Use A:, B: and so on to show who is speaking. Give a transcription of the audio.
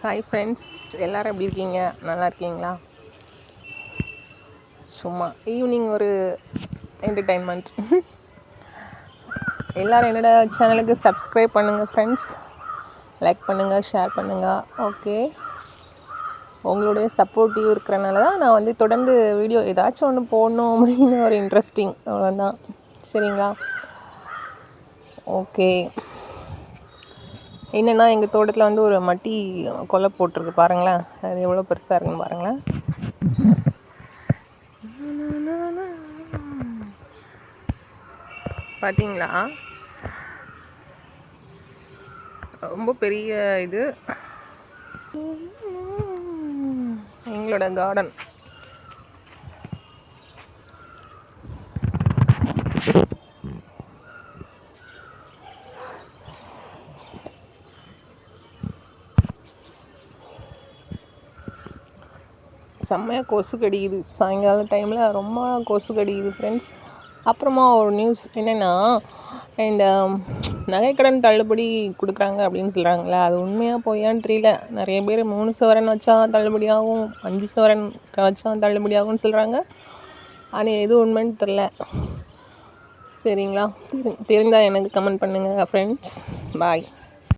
A: hi friends எல்லோரும் எப்படி இருக்கீங்க நல்லா இருக்கீங்களா சும்மா ஈவினிங் ஒரு என்டர்டைன்மெண்ட் எல்லோரும் என்னோடய சேனலுக்கு சப்ஸ்கிரைப் பண்ணுங்கள் ஃப்ரெண்ட்ஸ் லைக் பண்ணுங்கள் ஷேர் பண்ணுங்கள் ஓகே உங்களுடைய சப்போர்ட்டிவ் இருக்கிறனால தான் நான் வந்து தொடர்ந்து வீடியோ ஏதாச்சும் ஒன்று போடணும் அப்படின்னு ஒரு இன்ட்ரெஸ்டிங் அவ்வளோதான் சரிங்களா ஓகே என்னென்னா எங்கள் தோட்டத்தில் வந்து ஒரு மட்டி கொலை போட்டிருக்கு பாருங்களேன் அது எவ்வளோ பெருசாக இருக்குன்னு பாருங்களேன் பார்த்தீங்களா ரொம்ப பெரிய இது எங்களோட கார்டன் செம்மையாக கொசு கடிக்குது சாயங்கால டைமில் ரொம்ப கொசு கடிக்குது ஃப்ரெண்ட்ஸ் அப்புறமா ஒரு நியூஸ் என்னென்னா இந்த நகைக்கடன் தள்ளுபடி கொடுக்குறாங்க அப்படின்னு சொல்கிறாங்களே அது உண்மையாக பொய்யான்னு தெரியல நிறைய பேர் மூணு சவரன் வச்சா தள்ளுபடி ஆகும் அஞ்சு சவரன் வச்சா தள்ளுபடி ஆகும்னு சொல்கிறாங்க ஆனால் எது உண்மைன்னு தெரில சரிங்களா தெரிந்தால் எனக்கு கமெண்ட் பண்ணுங்கள் ஃப்ரெண்ட்ஸ் பாய்